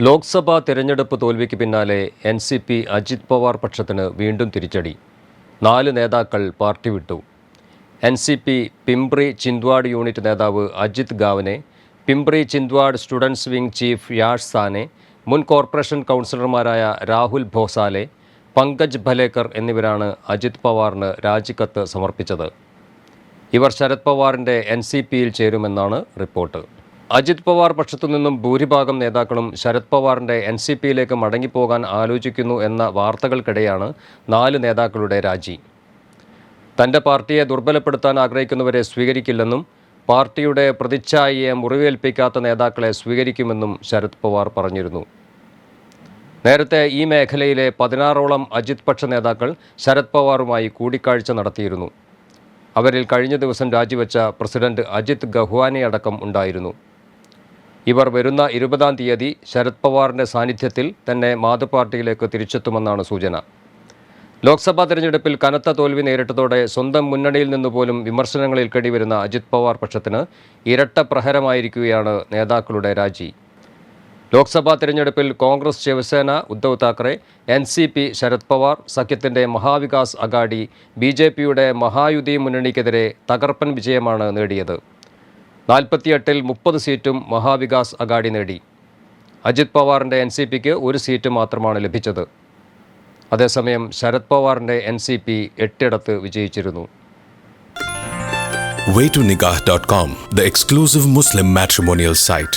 ലോക്സഭാ തിരഞ്ഞെടുപ്പ് തോൽവിക്ക് പിന്നാലെ N C P Ajit Pawar പക്ഷത്തിന് വീണ്ടും തിരിച്ചടി. നാല് നേതാക്കൾ പാർട്ടി വിട്ടു. N C P Pimpri Chinchwad unit നേതാവ് Ajit Gavane Pimpri Chinchwad students wing chief Yash Sane മുൻ കോർപ്പറേഷൻ കൗൺസിലർമാരായ രാഹുൽ ഭോസാലെ പങ്കജ് ഭലേക്കർ എന്നിവരാണ് അജിത് പവാറിന് രാജിക്കത്ത് സമർപ്പിച്ചത്. ഇവർ ശരത് പവാറിന്റെ എൻ സി പിയിൽ ചേരുമെന്നാണ് റിപ്പോർട്ട്. അജിത് പവാർ പക്ഷത്തു നിന്നും ഭൂരിഭാഗം നേതാക്കളും ശരത് പവാറിന്റെ എൻ സി പിയിലേക്ക് മടങ്ങിപ്പോകാൻ ആലോചിക്കുന്നു എന്ന വാർത്തകൾക്കിടെയാണ് നാല് നേതാക്കളുടെ രാജി. തന്റെ പാർട്ടിയെ ദുർബലപ്പെടുത്താൻ ആഗ്രഹിക്കുന്നവരെ സ്വീകരിക്കില്ലെന്നും പാർട്ടിയുടെ പ്രതിച്ഛായയെ മുറിവേൽപ്പിക്കാത്ത നേതാക്കളെ സ്വീകരിക്കുമെന്നും ശരത് പവാർ പറഞ്ഞിരുന്നു. നേരത്തെ ഈ മേഖലയിലെ പതിനാറോളം അജിത് പക്ഷ നേതാക്കൾ ശരത് പവാറുമായി കൂടിക്കാഴ്ച നടത്തിയിരുന്നു. അവരിൽ കഴിഞ്ഞ ദിവസം രാജിവെച്ച പ്രസിഡന്റ് അജിത് ഗഹ്വാനി അടക്കം ഉണ്ടായിരുന്നു. ഇവർ വരുന്ന ഇരുപതാം തീയതി ശരത് പവാറിന്റെ സാന്നിധ്യത്തിൽ തന്നെ മാതൃപാർട്ടിയിലേക്ക് തിരിച്ചെത്തുമെന്നാണ് സൂചന. ലോക്സഭാ തെരഞ്ഞെടുപ്പിൽ കനത്ത തോൽവി നേരിട്ടതോടെ സ്വന്തം മുന്നണിയിൽ നിന്നുപോലും വിമർശനങ്ങളിൽ കടിവരുന്ന അജിത് പവാർ പക്ഷത്തിന് ഇരട്ട പ്രഹരമായിരിക്കുകയാണ് നേതാക്കളുടെ രാജി. ലോക്സഭാ തെരഞ്ഞെടുപ്പിൽ Congress Shiv Sena Uddhav Thackeray N C P Sharad Pawar സഖ്യത്തിന്റെ മഹാവികാസ് അഗാഡി ബി ജെ പിയുടെ മഹായുതി മുന്നണിക്കെതിരെ തകർപ്പൻ വിജയമാണ് നേടിയത്. നാൽപ്പത്തിയെട്ടിൽ മുപ്പത് സീറ്റും മഹാവികാസ് അഗാഡി നേടി. അജിത് പവാറിന്റെ എൻ സി പിക്ക് ഒരു സീറ്റ് മാത്രമാണ് ലഭിച്ചത്. അതേസമയം ശരത് പവാറിന്റെ എൻ സി പി എട്ടിടത്ത് വിജയിച്ചിരുന്നു. Waytonikah.com, the exclusive Muslim matrimonial site.